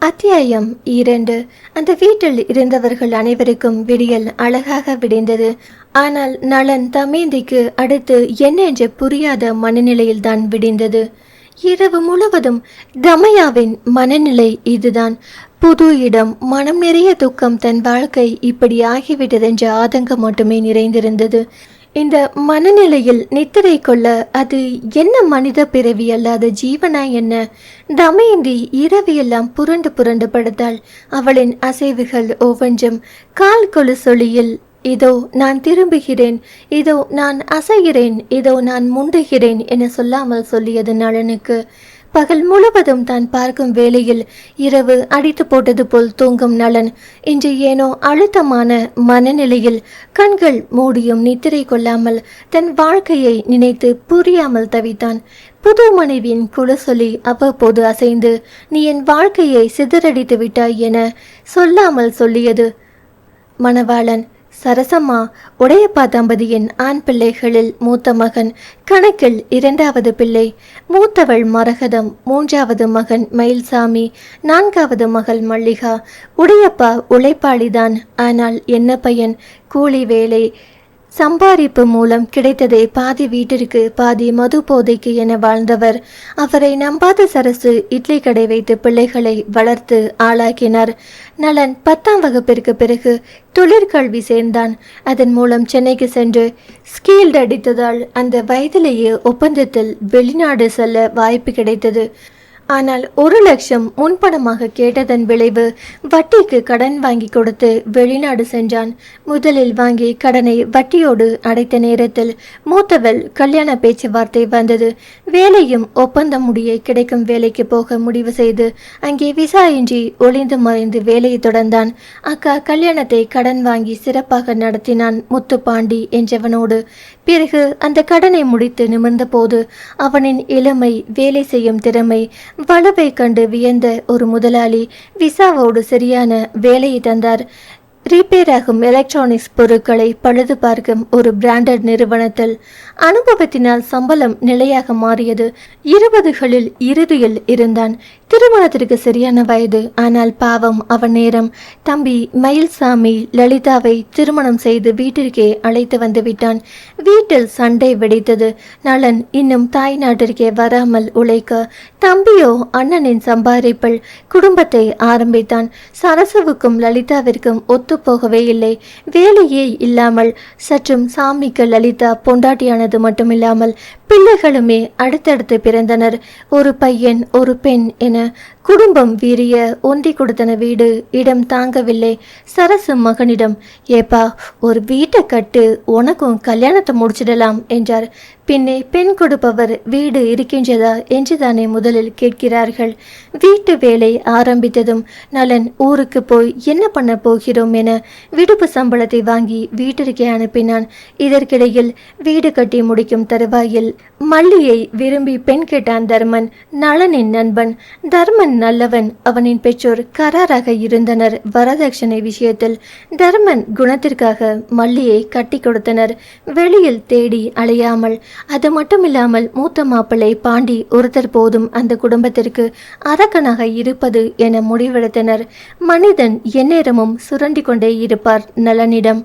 அத்தியாயம் இரண்டு. அந்த வீட்டில் இருந்தவர்கள் அனைவருக்கும் விடியல் அழகாக விடிந்தது. ஆனால் நலன் தமேந்திக்கு அடுத்து என்ன என்று புரியாத மனநிலையில்தான் விடிந்தது. இரவு முழுவதும் தமயாவின் மனநிலை இதுதான். புது இடம் மனம் நிறைய துக்கம் தன் வாழ்க்கை இப்படி ஆகிவிட்டதென்ற ஆதங்கம் மட்டுமே நிறைந்திருந்தது. இந்த மனநிலையில் நித்திரை கொள்ள அது என்ன மனித பிறவி அல்லாத ஜீவனா என்ன? தமயந்தி இரவியெல்லாம் புரண்டு புரண்டு படுத்தாள். அவளின் அசைவுகள் ஒவ்வொன்றும் கால் கொலு சொலியில் இதோ நான் திரும்புகிறேன் இதோ நான் அசைகிறேன் இதோ நான் முண்டுகிறேன் என சொல்லாமல் சொல்லியது நளனுக்கு பகல் முழுவதும் தான் பார்க்கும் வேளையில் இரவு அடித்து போட்டது போல் தூங்கும் நலன் இன்று ஏனோ அழுத்தமான மனநிலையில் கண்கள் மூடியும் நித்திரை கொள்ளாமல் தன் வாழ்க்கையை நினைத்து புரியாமல் தவித்தான். புது மனைவியின் குலசொலி அவ்வப்போது அசைந்து நீ என் வாழ்க்கையை சிதறடித்து விட்டாய் என சொல்லாமல் சொல்லியது. மணவாளன் சரசம்மா உடையப்பா தம்பதியின் ஆண் பிள்ளைகளில் மூத்த மகன் கணக்கில் இரண்டாவது பிள்ளை. மூத்தவள் மரகதம் மூன்றாவது மகன் மயில்சாமி நான்காவது மகள் மல்லிகா. உடையப்பா உழைப்பாளிதான் ஆனால் என்ன பையன்? கூலி வேலை. சம்பாதிப்பு மூலம் கிடைத்ததை பாதி வீட்டிற்கு பாதி மது போதைக்கு என வாழ்ந்தவர். அவரை நம்பாத சரசு இட்லி கடை வைத்து பிள்ளைகளை வளர்த்து ஆளாக்கினார். நலன் பத்தாம் வகுப்பிற்கு பிறகு தொழிற்கல்வி சேர்ந்தான். அதன் மூலம் சென்னைக்கு சென்று ஸ்கீல்டு அடித்ததால் அந்த வயதிலேயே ஒப்பந்தத்தில் வெளிநாடு செல்ல வாய்ப்பு கிடைத்தது. ஆனால் ஒரு லட்சம் முன்பணமாக கேட்டதன் விளைவு வட்டிக்கு கடன் வாங்கி கொடுத்து வெளிநாடு சென்றான். முதலில் வாங்கி கடனை வட்டியோடு அடைத்த நேரத்தில் மூத்தவள் கல்யாண பேச்சுவார்த்தை வந்தது. வேலையும் ஒப்பந்தம் முடிய கிடைக்கும் வேலைக்கு போக முடிவு செய்து அங்கே விசா இன்றி ஒளிந்து மறைந்து வேலையை தொடர்ந்தான். அக்கா கல்யாணத்தை கடன் வாங்கி சிறப்பாக நடத்தினான் முத்துப்பாண்டி என்றவனோடு. பிறகு அந்த கடனை முடித்து நிமிர்ந்தபோது அவனின் இளமை வேலை செய்யும் திறமை வளவை கண்டு வியந்த ஒரு முதலாளி விசாவோடு சரியான வேலையை தந்தார். ரிப்பேர் ஆகும் எலக்ட்ரானிக்ஸ் பொருட்களை பழுது பார்க்கும் ஒரு பிராண்டட் நிறுவனத்தில் அனுபவத்தினால் சம்பளம் நிலையாக மாறியது. இருபதுகளில் இறுதியில் இருந்தான். திருமணத்திற்கு சரியான வயது. ஆனால் பாவம் அவன் நேரம். தம்பி மயில்சாமி லலிதாவை திருமணம் செய்து வீட்டிற்கே அழைத்து வந்து விட்டான். வீட்டில் சண்டை வெடித்தது. நலன் இன்னும் தாய் நாட்டிற்கே வராமல் உழைக்க தம்பியோ அண்ணனின் சம்பாதிப்பில் குடும்பத்தை ஆரம்பித்தான். சரசுவுக்கும் லலிதாவிற்கும் ஒத்துப்போகவே இல்லை. வேலையே இல்லாமல் சற்றும் சாமிக்கு லலிதா பொண்டாட்டியானது மட்டுமில்லாமல் பிள்ளைகளுமே அடுத்தடுத்து பிறந்தனர். ஒரு பையன் ஒரு பெண் என குடும்பம் வீரிய ஒன்றி கொடுத்தன வீடு இடம் தாங்கவில்லை. சரசு மகனிடம் ஏப்பா ஒரு வீட்டை கட்டு உனக்கும் கல்யாணத்தை முடிச்சிடலாம் என்றார். பின்னே பெண் கொடுப்பவர் வீடு இருக்கின்றதா? என்றுதானே முதலில் கேட்கிறார்கள். வீட்டு வேலை ஆரம்பித்ததும் நலன் ஊருக்கு போய் என்ன பண்ண போகிறோம்? என விடுப்பு சம்பளத்தை வாங்கி வீட்டிற்கே அனுப்பினான். இதற்கிடையில் வீடு கட்டி முடிக்கும் தருவாயில் மல்லியை விரும்பி பெண் கேட்டான் தர்மன். நலனின் நண்பன். தர்மன் நல்லவன். அவனின் பெற்றோர் கராராக இருந்தனர். வரதட்சணை விஷயத்தில் தர்மன் குணத்திற்காக மல்லியை கட்டி கொடுத்தனர். வெளியில் தேடி அலையாமல் அது மட்டுமில்லாமல் மூத்த மாப்பிள்ளை பாண்டி ஒருத்தர் போதும் அந்த குடும்பத்திற்கு அரக்கனாக இருப்பது என முடிவெடுத்தனர். மனிதன் எந்நேரமும் சுரண்டி கொண்டே இருப்பார் நலனிடம்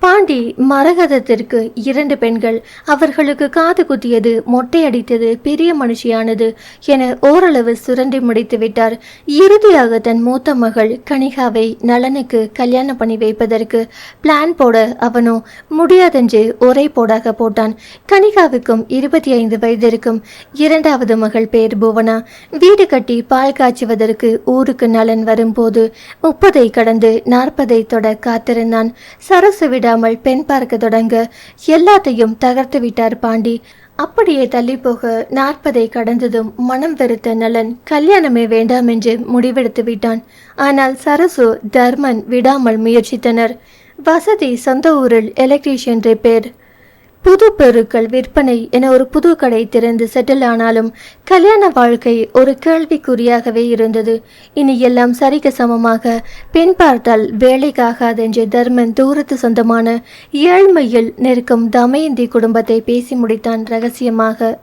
பாண்டி மரகதத்திற்கு இரண்டு பெண்கள். அவர்களுக்கு காது குத்தியது மொட்டை அடித்தது பெரிய மனுஷியானது என ஓரளவு சுரண்டி முடித்து விட்டார். இறுதியாக தன் மூத்த மகள் கனிகாவை நலனுக்கு கல்யாணம் பண்ணி வைப்பதற்கு பிளான் போட அவனோ முடியாதென்று ஒரே போடாக போட்டான். கனிகாவுக்கும் இருபத்தி ஐந்து வயதிற்கும் இரண்டாவது மகள் பேர் புவனா. வீடு கட்டி பால் காய்ச்சுவதற்கு ஊருக்கு நலன் வரும்போது முப்பதை கடந்து நாற்பதை தொட காத்திருந்தான். சரசு விடாமல் பெண் பார்க்க தொடங்க எல்லாத்தையும் தகர்த்து விட்டார் பாண்டி. அப்படியே தள்ளி போக நாற்பதை கடந்ததும் மனம் வெறுத்த நலன் கல்யாணமே வேண்டாம் என்று முடிவெடுத்து விட்டான். ஆனால் சரசு தர்மன் விடாமல் முயற்சித்தனர். வசதி சொந்த ஊரில் எலக்ட்ரீஷியன் ரிப்பேர் புது பொருட்கள் விற்பனை என ஒரு புது கடை திறந்து செட்டில் ஆனாலும் கல்யாண வாழ்க்கை ஒரு கேள்விக்குறியாகவே இருந்தது. இனி எல்லாம் சரிக்கு சமமாக பெண் பார்த்தால் வேலைக்காகாதென்று தர்மன் தூரத்து சொந்தமான ஏழ்மையில் நிற்கும் தமயந்தி குடும்பத்தை பேசி முடித்தான் ரகசியமாக.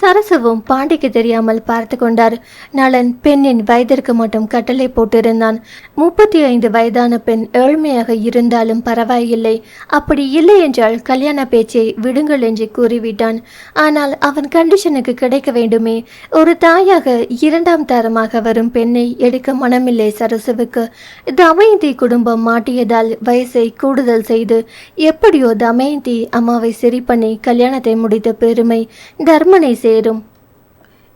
சரசுவும் பாண்டிக்கு தெரியாமல் பார்த்து கொண்டார். நளன் பெண்ணின் வயதிற்கு மட்டும் கட்டளை போட்டிருந்தான். முப்பத்தி ஐந்து வயதான பெண் ஏழ்மையாக இருந்தாலும் பரவாயில்லை. அப்படி இல்லை என்றால் கல்யாண பேச்சை விடுங்கள் என்று கூறிவிட்டான். ஆனால் அவன் கண்டிஷனுக்கு கிடைக்க வேண்டுமே. ஒரு தாயாக இரண்டாம் தரமாக வரும் பெண்ணை எடுக்க மனமில்லை சரசுவுக்கு. தமயந்தி குடும்பம் மாட்டியதால் வயசை கூடுதல் செய்து எப்படியோ தமயந்தி அம்மாவை சரி பண்ணி கல்யாணத்தை முடித்த பெருமை தர்மனை சேரும்.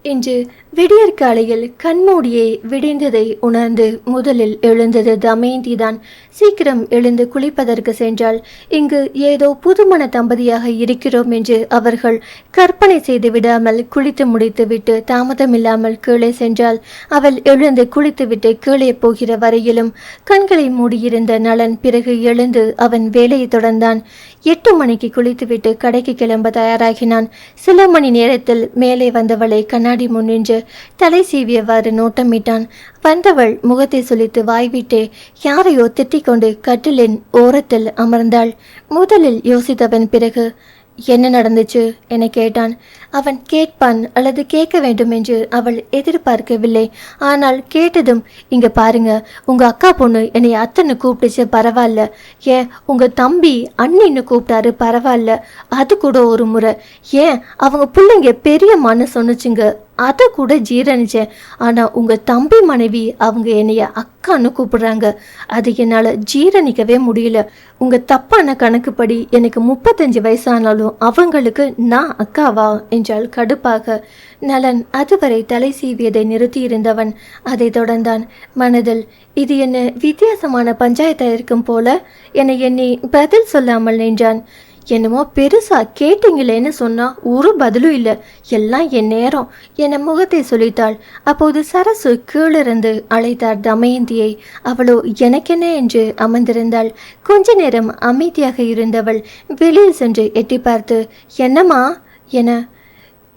இன்று விடியற்காலையில் கண்மூடியே விடிந்ததை உணர்ந்து முதலில் எழுந்தது தமயந்தி தான். சீக்கிரம் எழுந்து குளிப்பதற்கு சென்றால் இங்கு ஏதோ புதுமண தம்பதியாக இருக்கிறோம் என்று அவர்கள் கற்பனை செய்து விடாமல் குளித்து முடித்துவிட்டு தாமதமில்லாமல் கீழே சென்றால் அவள் எழுந்து குளித்துவிட்டு கீழே போகிற வரையிலும் கண்களை மூடியிருந்த நலன் பிறகு எழுந்து அவன் வேலையை தொடர்ந்தான். எட்டு மணிக்கு குளித்துவிட்டு கடைக்கு கிளம்ப தயாராகினான். சில மணி நேரத்தில் மேலே வந்தவளை கண்ணாடி முன் நின்று தலை சீவியவாறு நோட்டமிட்டான். வந்தவள் முகத்தை சுழித்து வாய்விட்டே யாரையோ திட்டிக் கொண்டு கட்டிலின் ஓரத்தில் அமர்ந்தாள். முதலில் யோசித்தவன் பிறகு என்ன நடந்துச்சு? என கேட்டான். அவன் கேட்பான் அல்லது கேட்க வேண்டும் என்று அவள் எதிர்பார்க்கவில்லை. ஆனால் கேட்டதும் இங்க பாருங்க உங்க அக்கா பொண்ணு என்னை அத்தனை கூப்பிட்டுச்சு பரவாயில்ல. ஏன் உங்க தம்பி அண்ணின்னு கூப்பிட்டாரு பரவாயில்ல. அது கூட ஒரு முறை. ஏன் அவங்க பிள்ளைங்க பெரியம்மான்னு சொன்னுச்சுங்க. அதை கூட ஜீரணிச்சேன். ஆனால் உங்கள் தம்பி மனைவி அவங்க என்னைய அக்கான்னு கூப்பிடுறாங்க. அது என்னால் ஜீரணிக்கவே முடியல. உங்கள் தப்பான கணக்குப்படி எனக்கு முப்பத்தஞ்சு வயசானாலும் அவங்களுக்கு நான் அக்காவா என்றால் கடுப்பாக. நலன் அதுவரை தலை சீவியதை நிறுத்தியிருந்தவன் அதை தொடர்ந்தான். மனதில் இது என்ன வித்தியாசமான பஞ்சாயத்தாக இருக்கும் போல? என எண்ணி பதில் சொல்லாமல் நின்றான். என்னமோ பெருசா கேட்டீங்களேன்னு சொன்னா ஒரு பதிலும் இல்லை. எல்லாம் என் நேரம். என முகத்தை சொல்லித்தாள் அப்போது சரசு கீழிருந்து அழைத்தார் தமயந்தியை. அவளோ எனக்கென்ன? என்று அமர்ந்திருந்தாள். கொஞ்ச நேரம் அமைதியாக இருந்தவள் வெளியில் சென்று எட்டி பார்த்து என்னம்மா? என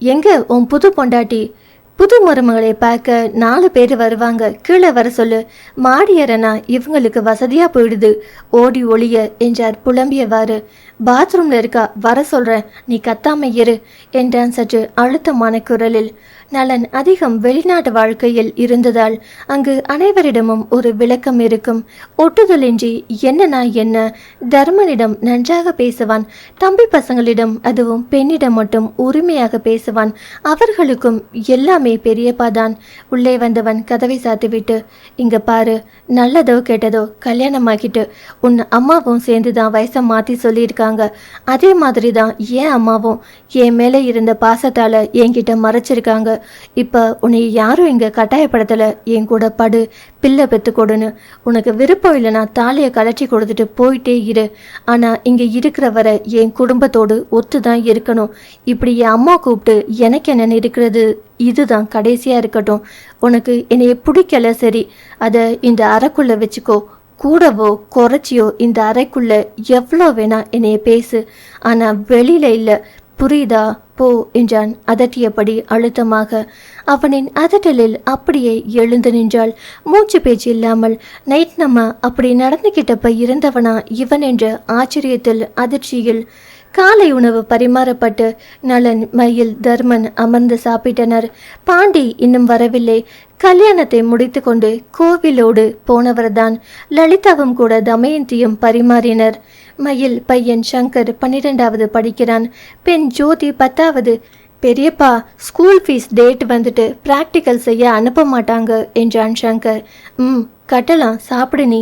எங்க உன் புது பொண்டாட்டி? புது மருமகளை பார்க்க நாலு பேர் வருவாங்க. கீழே வர சொல்லு மாடியறனா இவங்களுக்கு வசதியா போயிடுது. ஓடி ஒளிய என்றார் புலம்பியவாறு. பாத்ரூம்ல இருக்கா வர சொல்றேன். நீ கத்தாம இரு என்றான் சற்று அழுத்தமான குரலில். நலன் அதிகம் வெளிநாட்டு வாழ்க்கையில் இருந்ததால் அங்கு அனைவரிடமும் ஒரு விளக்கம் இருக்கும். ஒட்டுதலின்றி என்னன்னா என்ன? தர்மனிடம் நன்றாக பேசுவான். தம்பி பசங்களிடம் அதுவும் பெண்ணிடம் மட்டும் உரிமையாக பேசுவான். அவர்களுக்கும் எல்லாமே பெரியப்பா தான். உள்ளே வந்தவன் கதவை சாத்திவிட்டு இங்க பாரு நல்லதோ கெட்டதோ கல்யாணமாக்கிட்டு உன் அம்மாவும் சேர்ந்து தான் வயசை மாற்றி சொல்லியிருக்காங்க. அதே மாதிரி தான் ஏன் அம்மாவும் என் மேலே இருந்த பாசத்தால் என்கிட்ட மறைச்சிருக்காங்க. இப்போ உன்னை யாரும் இங்கே கட்டாயப்படுத்தலை. என் கூட படு பிள்ளை பெற்று கொடுன்னு. உனக்கு விருப்பம் இல்லைனா தாலியை கலட்டி கொடுத்துட்டு போயிட்டே இரு. ஆனால் இங்கே இருக்கிற வரை என் குடும்பத்தோடு ஒத்து தான் இருக்கணும். இப்படி என் அம்மா கூப்பிட்டு எனக்கு என்னென்னு இருக்கிறது? இதுதான் கடைசியாக இருக்கட்டும். உனக்கு என்னைய பிடிக்கல சரி. அதை இந்த அறைக்குள்ளே வச்சுக்கோ. கூடவோ குறைச்சியோ இந்த அறைக்குள்ள எவ்வளோ வேணா என்னைய பேசு. ஆனால் வெளியில் இல்லை. புரியுதா? போ என்றான். அதட்டியபடி அழுத்தமாக அவனின் அதட்டலில் அப்படியே எழுந்து நின்றாள். மூச்சு பேச்சு இல்லாமல் நைட் நம்ம அப்படி நடந்துகிட்டப்ப இருந்தவனா இவன்? என்ற ஆச்சரியத்தில் அதிர்ச்சியில் காலை உணவு பரிமாறப்பட்டு நலன் மயில் தர்மன் அமர்ந்து சாப்பிட்டனர். பாண்டி இன்னும் வரவில்லை. கல்யாணத்தை முடித்துக்கொண்டு கோவிலோடு போனவர்தான். லலிதாவும் கூட தமயந்தியும் பரிமாறினர். மயில் பையன் சங்கர் பன்னிரெண்டாவது படிக்கிறான். பெண் ஜோதி பத்தாவது. பெரியப்பா ஸ்கூல் ஃபீஸ் டேட் வந்துட்டு ப்ராக்டிக்கல் செய்ய அனுப்ப மாட்டாங்க என்றான் சங்கர். ம் கட்டலாம் சாப்பிடு நீ.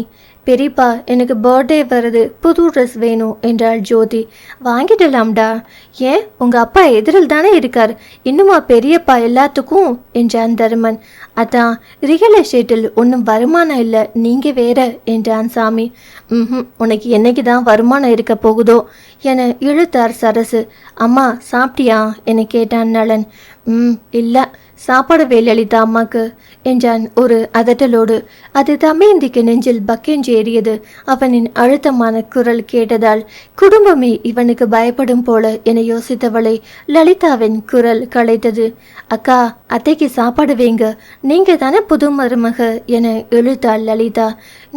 பெரியப்பா எனக்கு பர்த்டே வருது. புது ட்ரெஸ் வேணும் என்றாள் ஜோதி. வாங்கிடலாம்டா. ஏன்? உங்கள் அப்பா எதிரில் தானே இருக்கார். இன்னுமா பெரியப்பா எல்லாத்துக்கும்? என்றான் தருமன். அதான் ரியல் எஸ்டேட்டில் ஒன்றும் வருமானம் இல்லை நீங்கள் வேற என்றான் சாமி. ம் உனக்கு என்னைக்கு தான் வருமானம் இருக்க போகுதோ? என இழுத்தார் சரசு. அம்மா சாப்பிட்டியா? என கேட்டான் நலன் ம் இல்லை சாப்பாடு வேலளித்தா அம்மாக்கு என்றான் ஒரு அதட்டலோடு. அது தமேந்திக்கு நெஞ்சில் பக்கென்று ஏறியது அவனின் அழுத்தமான குரல் கேட்டதால் குடும்பமே இவனுக்கு பயப்படும் போல என யோசித்தவளை லலிதாவின் குரல் களைத்தது. அக்கா அத்தைக்கு சாப்பாடு வைங்க. நீங்க தானே புது மருமக என இழுத்தாள் லலிதா.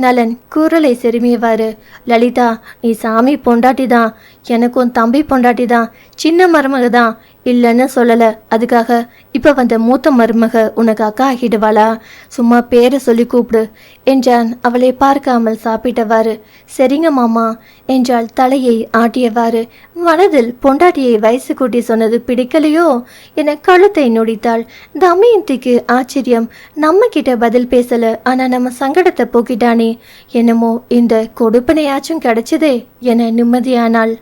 நலன் குரலை செருமியவாறு. லலிதா நீ சாமி பொண்டாட்டி தான் எனக்கும் தம்பி பொண்டாட்டி தான் சின்ன மருமக தான் இல்லைன்னு சொல்லல. அதுக்காக இப்ப வந்த மூத்த மருமக உனக்கு அக்கா ஆகிடுவாளா சும்மா பேரை சொல்லி கூப்பிடு. என்றான். அவளை பார்க்காமல் சாப்பிட்டவாறு. சரிங்க மாமா. என்றாள் தலையை ஆட்டியவாறு. மனதில் பொண்டாட்டியை வயசு கூட்டி சொன்னது பிடிக்கலையோ? என கழுத்தை நொடித்தாள். தமயந்திக்கு ஆச்சரியம். நம்ம கிட்ட பதில் பேசல. ஆனா நம்ம சங்கடத்தை போக்கிட்டானே. என்னமோ இந்த கொடுப்பனையாச்சும் கிடைச்சதே என நிம்மதியானாள்.